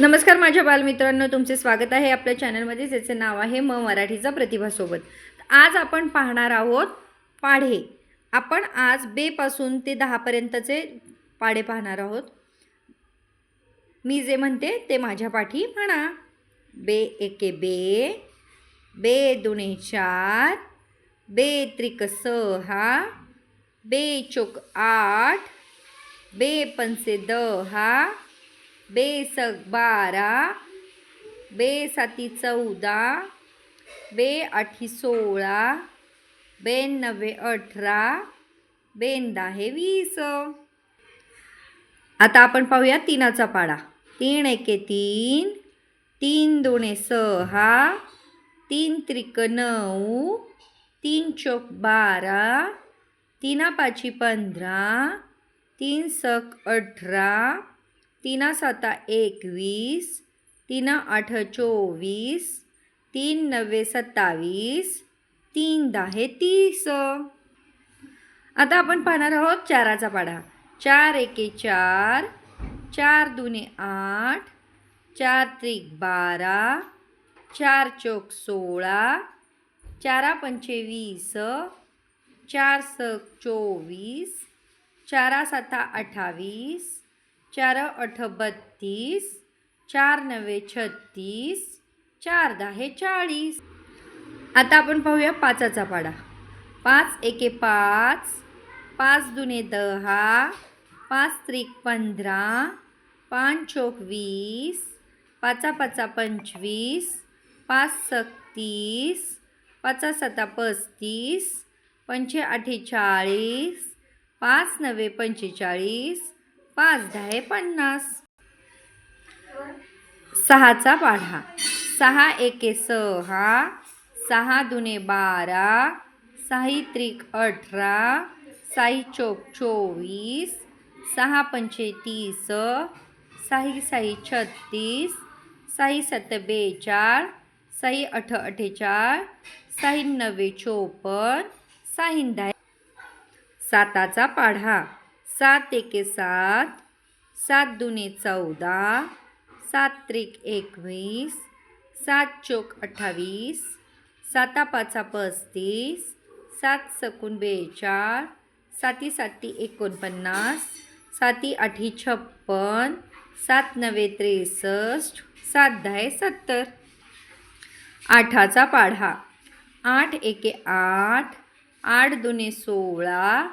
नमस्कार माझ्या बालमित्रांनो तुमचे स्वागत आहे आपल्या चॅनलमध्ये ज्याचं नाव आहे म मराठीचा प्रतिभासोबत. आज आपण पाहणार आहोत पाढे. आपण आज बेपासून ते दहापर्यंतचे पाढे पाहणार आहोत. मी जे म्हणते ते माझ्या पाठी म्हणा. बे एके बे बे दुणे चार बे त्रिक सहा बे चोक आठ बे पंचे दहा बे बारा बे साती चौदा बे आठी सोळा बेन नव्वे अठरा बेन दहा वीस आता आपण पाहूया तीनाचा पाडा. तीन एके तीन तीन दोने सहा तीन त्रिक नऊ तीन चोक बारा तीना पाची पंधरा तीन सक अठरा तीना साता एकवीस तीना आठ चोवीस तीन नव्वे सत्तावीस तीन दहा तीस. आता आपण पाहणार आहोत चाराचा पाढा चार एके चार चार दुने आठ चार त्रिक बारा चार चौक सोळा चारा पंचे वीस चार सक चोवीस चारा साता अठ्ठावीस चार अठ बत्तीस चार नवे छत्तीस चार दहा चाळीस. आता आपण पाहूया पाचाचा पाडा. पाच एके पाच पाच दुने दहा पाच त्रिक पंधरा पाच चोक वीस पाचा पाचा पंचवीस पाच सत्तीस पाचा सता पस्तीस पंचे अठ्ठेचाळीस पाच नवे पंचेचाळीस पाच दहा पन्नास. सहाचा पाढा. सहा एके सहा. सहा दुने बारा. साही त्रिक अठरा. साही चौक चोवीस. सहा पंचे तीस. साही साही छत्तीस. साही सत बेचाळ. साई अठ अठ्ठेचाळ साही नव्वे चोपन्न. साहीन साताचा पाढा. सात एके सात सात दुने चौदा सात त्रिक एकवीस सात चोक अठ्ठावीस साता पाचा पस्तीस सात सकून बेचाळ साती साती एकोणपन्नास साती आठी छप्पन सात नवे त्रेसष्ट सात दहा सत्तर. आठाचा पाढा. आठ एके आठ आठ दुने सोळा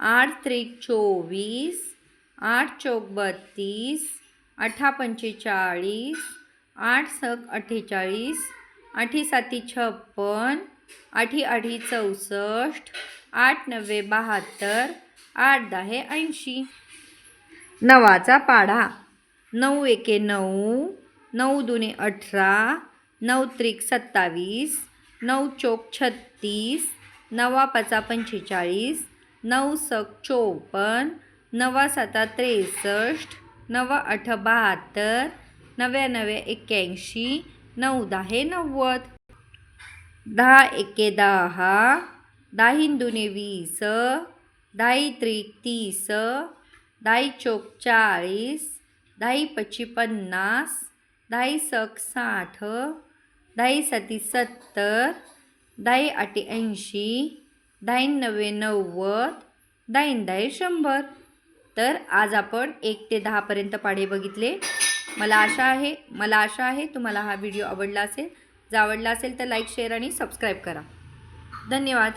आठ त्रिक चोवीस आठ चौक बत्तीस अठा पंचेचाळीस आठ सक अठ्ठेचाळीस आठी साती छप्पन आठी आठी चौसष्ट आठ नव्वे बहात्तर आठ दहा ऐंशी. नवाचा पाढा. नऊ एके नऊ नऊ दुने अठरा नऊ त्रिक सत्तावीस नऊ चोक छत्तीस नवा पाचा पंचेचाळीस नऊ सक चोपन्न नवा साता त्रेसष्ट नवा अठ बहात्तर नव्याण्णवे एक्क्याऐंशी नऊ दहा नव्वद. दहा एके दहा दाहीन दुने वीस दाही त्रिक तीस दाही चोक चाळीस दाही पच्ची पन्नास दाही सक साठ दाही सती सत्तर दाही आठी ऐंशी दाईन नव्वे नव्वद दाईन दाई शंभर. तर आज आपण एक ते दहापर्यंत पाढे बघितले. मला आशा आहे मला आशा आहे तुम्हाला हा व्हिडिओ आवडला असेल. जर आवडला असेल तर लाईक शेअर आणि सबस्क्राईब करा. धन्यवाद.